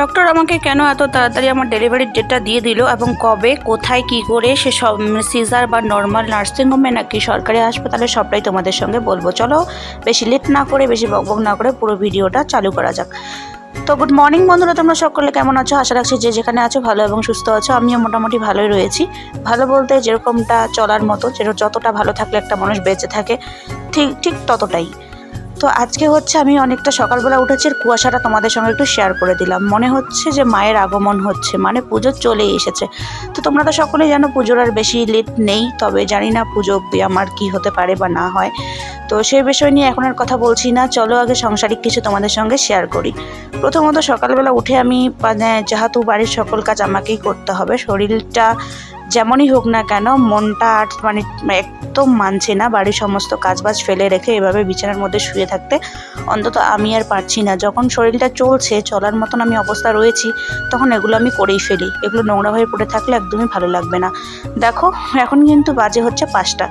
Doctor আমাকে কেন এত তাড়াতাড়ি আমার ডেলিভারির ডেটটা দিয়ে দিল এবং কবে, কোথায়, কি করে, সে সব সিজার বা নর্মাল নার্সিংহোমে নাকি সরকারি হাসপাতালে সবটাই তোমাদের সঙ্গে বলব। চলো বেশি লেট না করে, বেশি বকবক না করে পুরো ভিডিওটা চালু করা যাক। তো গুড মর্নিং বন্ধুরা, তোমরা সকলে কেমন আছো? আশা রাখছি যে যেখানে আছো ভালো এবং সুস্থ আছো। আমিও মোটামুটি ভালোই রয়েছি। ভালো বলতে যেরকমটা চলার মতো যেরকম যতটা ভালো থাকলে একটা মানুষ বেঁচে থাকে, ঠিক ঠিক ততটাই। তো আজকে হচ্ছে আমি অনেকটা সকালবেলা উঠেছি আর কুয়াশাটা তোমাদের সঙ্গে একটু শেয়ার করে দিলাম। মনে হচ্ছে যে মায়ের আগমন হচ্ছে মানে পুজো চলেই এসেছে। তো তোমরা তো সকলেই জানো পুজোর আর বেশি লেট নেই, তবে জানি না পুজো আমার কি হতে পারে বা না হয়। তো সেই বিষয় নিয়ে এখন আর কথা বলছি না, চলো আগে সাংসারিক কিছু তোমাদের সঙ্গে শেয়ার করি। প্রথমত সকালবেলা উঠে আমি মানে যেহেতু বাড়ির সকল কাজ আমাকেই করতে হবে, শরীরটা যেমনই হোক না কেন, মনটা আর মানে একদম মানছে না। বাড়ির সমস্ত কাজবাজ ফেলে রেখে এভাবে বিছানার মধ্যে শুয়ে থাকতে। অন্তত আমি আর পারছি না। যখন শরীরটা চলছে, চলার মতন আমি অবস্থা রয়েছি, তখন এগুলো আমি করেই ফেলি। এগুলো নোংরা হয়ে পড়ে থাকলে একদমই ভালো লাগবে না। দেখো, এখন কিন্তু বাজে হচ্ছে পাঁচটা।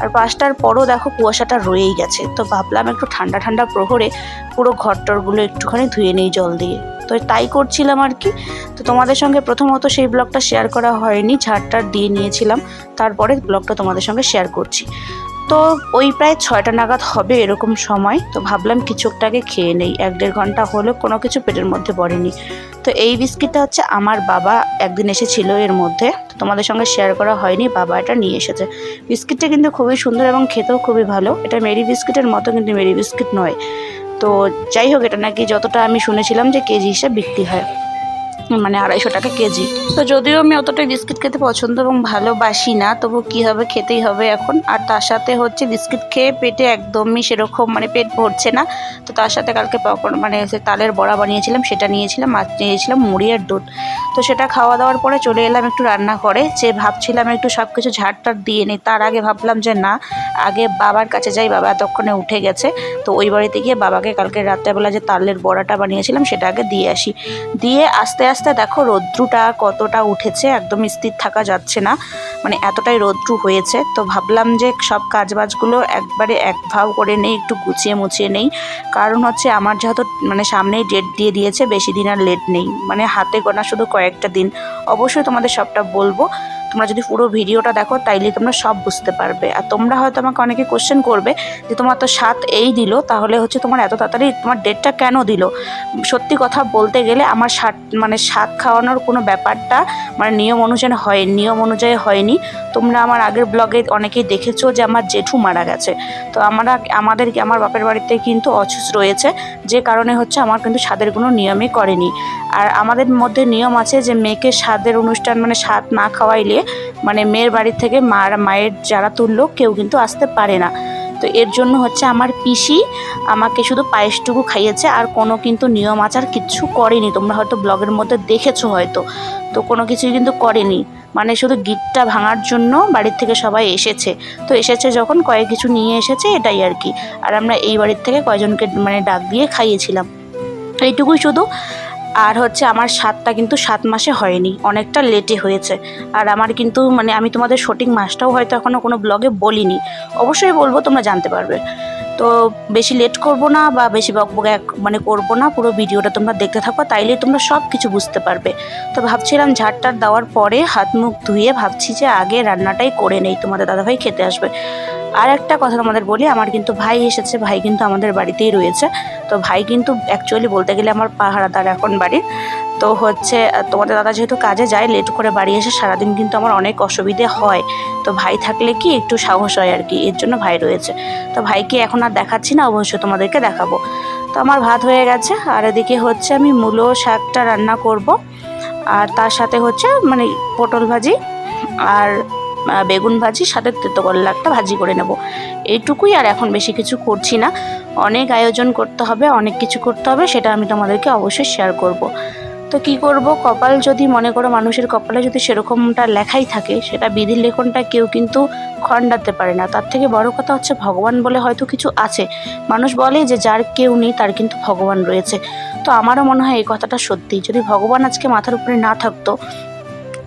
আর পাঁচটার পরও দেখো কুয়াশাটা রয়েই গেছে। তো ভাবলাম একটু ঠান্ডা ঠান্ডা প্রহরে পুরো ঘরটরগুলো একটুখানি ধুয়ে নেই জল দিয়ে। তো তাই করছিলাম আর কি। তো তোমাদের সঙ্গে প্রথমত সেই ব্লগটা শেয়ার করা হয়নি ঝাড়টার দিয়ে নিয়েছিলাম। তারপরে ব্লগটা তোমাদের সঙ্গে শেয়ার করছি। তো ওই প্রায় ছয়টা নাগাদ হবে এরকম সময়। তো ভাবলাম কিছু একটা আগে খেয়ে নেই। এক দেড় ঘণ্টা হলো, কোনো কিছু পেটের মধ্যে পড়েনি। তো এই বিস্কিটটা হচ্ছে আমার বাবা একদিন এসেছিল এর মধ্যে। তো তোমাদের সঙ্গে শেয়ার করা হয়নি, বাবা এটা নিয়ে এসেছে। বিস্কিটটা কিন্তু খুবই সুন্দর এবং খেতেও খুবই ভালো। এটা মেরি বিস্কিটের মতো কিন্তু মেরি বিস্কিট নয়। তো যাই হোক এটা নাকি যতটা আমি শুনেছিলাম যে কেজি হিসাবে বিক্রি হয়। মানে আড়াইশো টাকা কেজি। তো যদিও আমি অতটা বিস্কিট খেতে পছন্দ এবং ভালোবাসি না, তবু কী হবে খেতেই হবে এখন। আর তার সাথে হচ্ছে বিস্কিট খেয়ে পেটে একদমই সেরকম মানে পেট ভরছে না। তো তার সাথে কালকে পকোড়া মানে তালের বড়া বানিয়েছিলাম, সেটা নিয়েছিলাম আর নিয়েছিলাম, মুড়ি আর দুধ। তো সেটা খাওয়া দাওয়ার পরে চলে এলাম একটু রান্না করে যে ভাবছিলাম একটু সব কিছু ঝাড়টার দিয়ে নিই, তার আগে ভাবলাম যে না, আগে বাবার কাছে যাই, বাবা এতক্ষণে উঠে গেছে। তো ওই বাড়িতে গিয়ে বাবাকে কালকে রাত্রেবেলা যে তালের বড়াটা বানিয়েছিলাম, সেটা আগে দিয়ে আসি। দিয়ে আস্তে আস্তে দেখো, রৌদ্রুটা কতটা উঠেছে, একদম স্থির থাকা যাচ্ছে না মানে এতটাই রৌদ্রু হয়েছে। তো ভাবলাম যে সব কাজবাজগুলো একবারে এক ভাব করে নেই, একটু গুছিয়ে মুছিয়ে নেই। কারণ হচ্ছে আমার যেহেতু মানে সামনেই ডেট দিয়ে দিয়েছে, বেশি দিন আর লেট নেই। মানে হাতে গোনা শুধু কয়েকটা দিন। অবশ্যই তোমাদের সবটা বলব। তোমরা যদি পুরো ভিডিওটা দেখো, তাইলে তোমরা সব বুঝতে পারবে। আর তোমরা হয়তো আমাকে অনেকে কোশ্চেন করবে যে, তোমার তো সাত এই দিল, তাহলে হচ্ছে তোমার এত তাড়াতাড়ি তোমার ডেটটা কেন দিল? সত্যি কথা বলতে গেলে আমার সাত মানে সাত খাওয়ানোর কোনো ব্যাপারটা মানে নিয়ম অনুযায়ী হয়, নিয়ম অনুযায়ী হয়নি। তোমরা আমার আগের ব্লগে অনেকেই দেখেছ যে, আমার জেঠু মারা গেছে। তো আমরা, আমাদের, আমার বাপের বাড়িতে কিন্তু অচুস রয়েছে, যে কারণে হচ্ছে আমার কিন্তু স্বাদের কোনো নিয়মই করেনি। আর আমাদের মধ্যে নিয়ম আছে যে, মেয়েকে স্বাদের অনুষ্ঠান মানে স্বাদ না খাওয়াইলে মানে মেয়ের বাড়ির থেকে মার, মায়ের যারা তুললো কেউ কিন্তু আসতে পারে না। তো এর জন্য হচ্ছে আমার পিসি আমাকে শুধু পায়েসটুকু খাইয়েছে, আর কোনো কিন্তু নিয়ম আচার কিচ্ছু করেনি। তোমরা হয়তো ব্লগের মধ্যে দেখেছ হয়তো। তো কোনো কিছুই কিন্তু করেনি। মানে শুধু গিটটা ভাঙার জন্য বাড়ির থেকে সবাই এসেছে। তো এসেছে যখন কয়েক কিছু নিয়ে এসেছে, এটাই আর কি। আর আমরা এই বাড়ির থেকে কয়জনকে মানে ডাক দিয়ে খাইয়েছিলাম। এইটুকুই শুধু। আর হচ্ছে আমার সাতটা কিন্তু সাত মাসে হয়নি, অনেকটা লেটে হয়েছে। আর আমার কিন্তু মানে আমি তোমাদের সঠিক মাসটাও হয়তো এখনও কোনো ব্লগে বলিনি। অবশ্যই বলব, তোমরা জানতে পারবে। তো বেশি লেট করব না বা বেশি বকবক এক মানে করব না, পুরো ভিডিওটা তোমরা দেখতে থাকো, তাইলেই তোমরা সব কিছু বুঝতে পারবে। তো ভাবছিলাম ঝাড়টার দেওয়ার পরে হাত মুখ ধুয়ে ভাবছি যে আগে রান্নাটাই করে নেই, তোমাদের দাদাভাই খেতে আসবে। আর একটা কথা তোমাদের বলি, আমার কিন্তু ভাই এসেছে, ভাই কিন্তু আমাদের বাড়িতেই রয়েছে। তো ভাই কিন্তু অ্যাকচুয়ালি বলতে গেলে আমার পাহারাদার এখন বাড়ির তো হচ্ছে, তোমাদের দাদা যেহেতু কাজে যায় লেট করে বাড়ি এসে সারাদিন কিন্তু আমার অনেক অসুবিধে হয়। তো ভাই থাকলে কি একটু সাহস হয় আর কি এর জন্য ভাই রয়েছে। তো ভাইকে এখন আর দেখাচ্ছি না, অবশ্যই তোমাদেরকে দেখাবো। তো আমার ভাত হয়ে গেছে, আর এদিকে হচ্ছে আমি মূলো শাকটা রান্না করব। আর তার সাথে হচ্ছে মানে পটল ভাজি, আর বেগুন ভাজি, সাথে তেতো করলা একটা ভাজি করে নেব। এইটুকুই আর এখন বেশি কিছু করছি না। অনেক আয়োজন করতে হবে, অনেক কিছু করতে হবে, সেটা আমি তোমাদেরকে অবশ্যই শেয়ার করব। তো কি করব? কপাল যদি মনে করো, মানুষের কপালে যদি সেরকমটা লেখাই থাকে, সেটা বিধির লেখনটা কেউ কিন্তু খণ্ডাতে পারে না। তার থেকে বড় কথা হচ্ছে ভগবান বলে হয়তো কিছু আছে। মানুষ বলে যে যার কেউ নেই, তার কিন্তু ভগবান রয়েছে। তো আমারও মনে হয় এই কথাটা সত্যি। যদি ভগবান আজকে মাথার উপরে না থাকতো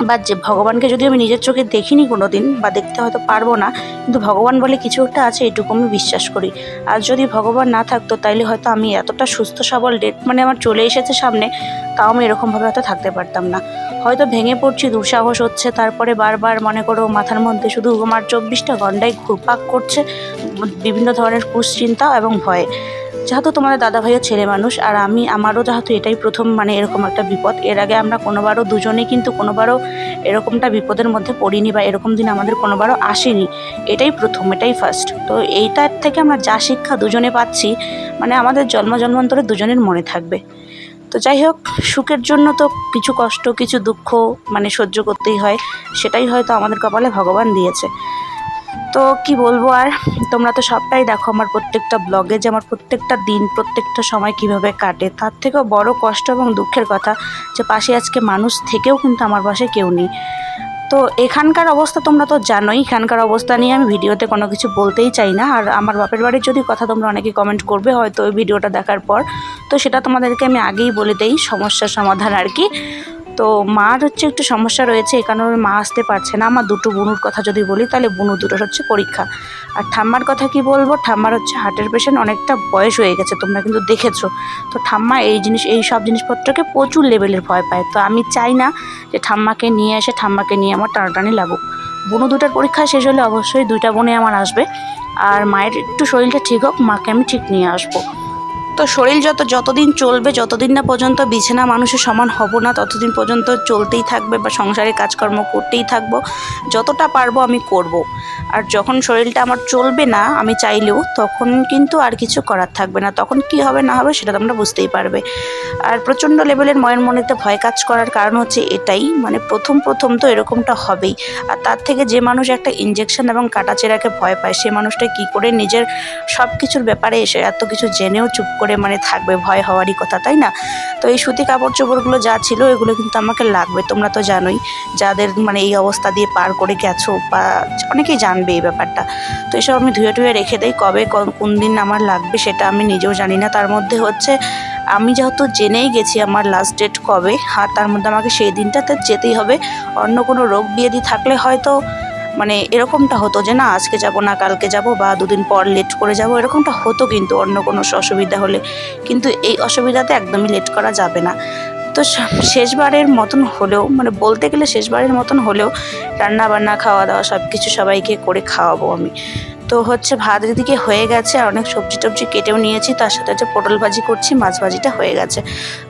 বা যে ভগবানকে যদি আমি নিজের চোখে দেখিনি কোনো দিন বা দেখতে হয়তো পারব না, কিন্তু ভগবান বলে কিছু একটা আছে, এটুকু আমি বিশ্বাস করি। আর যদি ভগবান না থাকতো, তাইলে হয়তো আমি এতটা সুস্থ সবল ডেট মানে আমার চলে এসেছে সামনে, তাও আমি এরকমভাবে হয়তো থাকতে পারতাম না। হয়তো ভেঙে পড়ছি, দুঃসাহস হচ্ছে, তারপরে বারবার মনে করো মাথার মধ্যে শুধু আমার চব্বিশটা ঘন্টায় ঘুরপাক করছে, বিভিন্ন ধরনের কুশ্চিন্তা এবং ভয়। যেহেতু তোমাদের দাদা ভাইও ছেলে মানুষ, আর আমি, আমারও যেহেতু এটাই প্রথম মানে এরকম একটা বিপদ, এর আগে আমরা কোনোবারও দুজনেই কিন্তু কোনোবারও এরকমটা বিপদের মধ্যে পড়িনি বা এরকম দিন আমাদের কোনোবারও আসেনি। এটাই প্রথম, এটাই ফার্স্ট তো এইটার থেকে আমরা যা শিক্ষা দুজনে পাচ্ছি মানে আমাদের জন্ম জন্মান্তরে দুজনের মনে থাকবে। তো যাই হোক, সুখের জন্য তো কিছু কষ্ট, কিছু দুঃখ মানে সহ্য করতেই হয়, সেটাই হয়তো আমাদের কপালে ভগবান দিয়েছে। তো কি বলব আর? তোমরা তো সবটাই দেখো আমার প্রত্যেকটা ব্লগে যে আমার প্রত্যেকটা দিন, প্রত্যেকটা সময় কীভাবে কাটে। তার থেকেও বড় কষ্ট এবং দুঃখের কথা যে পাশে আজকে মানুষ থেকেও কিন্তু আমার পাশে কেউ নেই। তো এখানকার অবস্থা তোমরা তো জানোই, এখানকার অবস্থা নিয়ে আমি ভিডিওতে কোনো কিছু বলতেই চাই না। আর আমার বাপের বাড়ির যদি কথা তোমরা অনেকে কমেন্ট করবে, হয়তো ওই ভিডিওটা দেখার পর। তো সেটা তোমাদেরকে আমি আগেই বলে দেই, সমস্যার সমাধান আর কি। তো মার হচ্ছে একটু সমস্যা রয়েছে, এই কারণে মা আসতে পারছে না। আমার দুটো বুনুর কথা যদি বলি, তাহলে বুনু দুটোর হচ্ছে পরীক্ষা। আর ঠাম্মার কথা কি বলব? ঠাম্মার হচ্ছে হার্টের পেশেন্ট অনেকটা বয়স হয়ে গেছে, তোমরা কিন্তু দেখেছ। তো ঠাম্মা এই জিনিস, এই সব জিনিসপত্রকে প্রচুর লেভেলের ভয় পায়। তো আমি চাই না যে ঠাম্মাকে নিয়ে এসে ঠাম্মাকে নিয়ে আমার টানাটানি লাগুক। বুনু দুটার পরীক্ষা শেষ হলে অবশ্যই দুইটা বোনে আমার আসবে। আর মায়ের একটু শরীরটা ঠিক হোক, মাকে আমি ঠিক নিয়ে আসব। তো শরীর যত, যতদিন চলবে, যতদিন না পর্যন্ত বিছানা মানুষের সমান হব না, ততদিন পর্যন্ত চলতেই থাকবে বা সংসারে কাজকর্ম করতেই থাকব। যতটা পারব আমি করব। আর যখন শরীরটা আমার চলবে না, আমি চাইলেও, তখন কিন্তু আর কিছু করার থাকবে না। তখন কি হবে না হবে সেটা তোমরা বুঝতেই পারবে। আর প্রচণ্ড লেভেলের ময়ের মনেতে ভয় কাজ করার কারণ হচ্ছে এটাই মানে প্রথম প্রথম তো এরকমটা হবেই। আর তার থেকে যে মানুষ একটা ইঞ্জেকশন এবং কাটাচেরাকে ভয় পায়, সে মানুষটা কি করে নিজের সব কিছুর ব্যাপারে এসে এত কিছু জেনেও চুপ করে মানে থাকবে, ভয় হওয়ারই কথা, তাই না? তো এই সুতি কাপড় চোপড়গুলো যা ছিল, এগুলো কিন্তু আমাকে লাগবে, তোমরা তো জানোই। যাদের মানে এই অবস্থা দিয়ে পার করে গেছো বা অনেকেই জানবে এই ব্যাপারটা। তো এসব আমি ধুয়ে টুয়ে রেখে দেই, কবে কোন দিন আমার লাগবে সেটা আমি নিজেও জানি না। তার মধ্যে হচ্ছে, আমি যেহেতু জেনেই গেছি আমার লাস্ট ডেট কবে, আর তার মধ্যে আমাকে সেই দিনটাতে যেতেই হবে। অন্য কোনো রোগ ব্যাধি থাকলে হয়তো মানে এরকমটা হতো যে, না, আজকে যাব না, কালকে যাব বা দুদিন পর লেট করে যাব। এরকমটা হতো কিন্তু অন্য কোনো অসুবিধা হলে। কিন্তু এই অসুবিধাতে একদমই লেট করা যাবে না। তো শেষবারের মতন হলেও মানে বলতে গেলে শেষবারের মতন হলেও রান্না বান্না খাওয়া দাওয়া সব কিছু সবাইকে করে খাওয়াবো আমি। তো হচ্ছে ভাত এদিকে হয়ে গেছে, আর অনেক সবজি টবজি কেটেও নিয়েছি। তার সাথে হচ্ছে পটল ভাজি করছি, মাছ ভাজিটা হয়ে গেছে।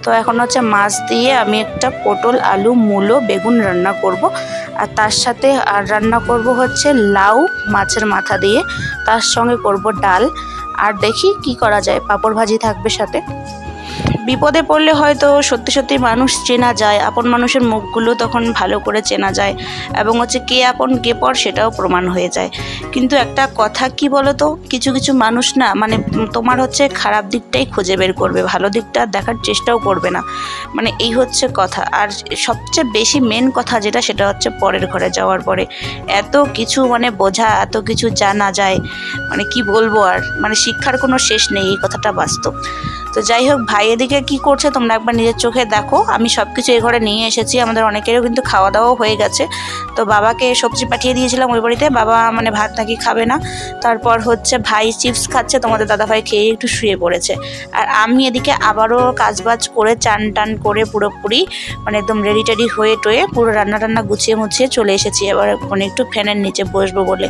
তো এখন হচ্ছে মাছ দিয়ে আমি একটা পটল, আলু, মূলো, বেগুন রান্না করব। আর তার সাথে আর রান্না করব হচ্ছে লাউ মাছের মাথা দিয়ে। তার সঙ্গে করব ডাল। আর দেখি কি করা যায়, পাঁপড় ভাজি থাকবে সাথে। বিপদে পড়লে হয়তো সত্যি সত্যি মানুষ চেনা যায়, আপন মানুষের মুখগুলো তখন ভালো করে চেনা যায় এবং হচ্ছে কে আপন কে পর সেটাও প্রমাণ হয়ে যায়। কিন্তু একটা কথা কি বলো তো কিছু কিছু মানুষ না মানে তোমার হচ্ছে খারাপ দিকটাই খুঁজে বের করবে, ভালো দিকটা দেখার চেষ্টাও করবে না। মানে এই হচ্ছে কথা। আর সবচেয়ে বেশি মেন কথা যেটা সেটা হচ্ছে পরের ঘরে যাওয়ার পরে। এত কিছু মানে বোঝা, এত কিছু জানা যায় মানে কি বলব আর? মানে শিক্ষার কোনো শেষ নেই, এই কথাটা বাস্তব। তো যাই হোক, ভাই এদিকে কি করছে তোমরা একবার নিজের চোখে দেখো। আমি সব কিছু এই ঘরে নিয়ে এসেছি, আমাদের অনেকেরও কিন্তু খাওয়া দাওয়াও হয়ে গেছে। তো বাবাকে সবজি পাঠিয়ে দিয়েছিলাম ওই বাড়িতে, বাবা মানে ভাত নাকি খাবে না। তারপর হচ্ছে ভাই চিপস খাচ্ছে, তোমাদের দাদা ভাই খেয়ে একটু শুয়ে পড়েছে। আর আমি এদিকে আবারও কাজবাজ করে চান টান করে পুরোপুরি মানে একদম রেডি টেডি হয়ে টয়ে পুরো রান্না টান্না গুছিয়ে মুছিয়ে চলে এসেছি। এবার মানে একটু ফ্যানের নিচে বসবো বলে।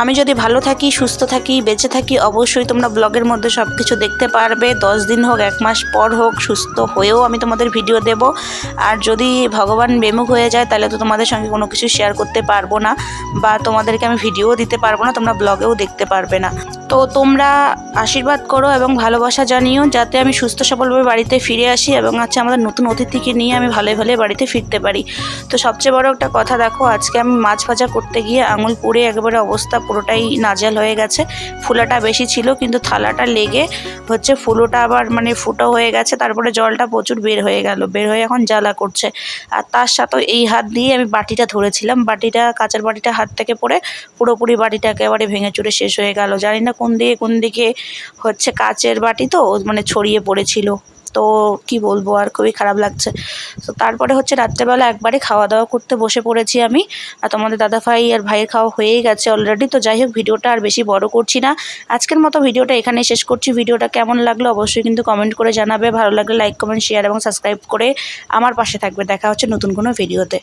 আমি যদি ভালো থাকি, সুস্থ থাকি, বেঁচে থাকি, অবশ্যই তোমরা ব্লগের মধ্যে সব কিছু দেখতে পারবে। দশ দিন হোক, এক মাস পর হোক, সুস্থ হয়েও আমি তোমাদের ভিডিও দেব। আর যদি ভগবান বেমুখ হয়ে যায়, তাহলে তো তোমাদের সঙ্গে কোনো কিছু শেয়ার করতে পারব না বা তোমাদেরকে আমি ভিডিও দিতে পারব না, তোমরা ব্লগেও দেখতে পারবে না। তো তোমরা আশীর্বাদ করো এবং ভালোবাসা জানিও, যাতে আমি সুস্থ সবলভাবে বাড়িতে ফিরে আসি এবং হচ্ছে আমাদের নতুন অতিথিকে নিয়ে আমি ভালোই ভালোই বাড়িতে ফিরতে পারি। তো সবচেয়ে বড় একটা কথা দেখো, আজকে আমি মাছ ভাজা করতে গিয়ে আঙুল পুড়ে একেবারে অবস্থা পুরোটাই নাজাল হয়ে গেছে। ফুলাটা বেশি ছিল, কিন্তু থালাটা লেগে হচ্ছে ফুলোটা আবার মানে ফুটো হয়ে গেছে, তারপরে জলটা প্রচুর বের হয়ে গেল, বের হয়ে এখন জ্বালা করছে। আর তার সাথে এই হাত দিয়ে আমি বাটিটা ধরেছিলাম, বাটিটা, কাঁচের বাটিটা হাত থেকে পড়ে পুরোপুরি বাটিটা একেবারে ভেঙে চুরে শেষ হয়ে গেল। জানি না কোন দিকে কোন দিকে হচ্ছে কাচের বাটি তো মানে ছড়িয়ে পড়েছিল। তো কি বলব, আর খুবই খারাপ লাগছে। তো তারপরে হচ্ছে রাত্রেবেলা একবারে খাওয়া দাওয়া করতে বসে পড়েছি আমি। আর তোমাদের দাদা ভাই আর ভাইয়ের খাওয়া হয়েই গেছে অলরেডি তো যাই হোক, ভিডিওটা আর বেশি বড় করছি না। আজকের মতো ভিডিওটা এখানেই শেষ করছি। ভিডিওটা কেমন লাগল অবশ্যই কিন্তু কমেন্ট করে জানাবে। ভালো লাগলে লাইক কমেন্ট শেয়ার এবং সাবস্ক্রাইব করে আমার পাশে থাকবে। দেখা হচ্ছে নতুন কোনো ভিডিওতে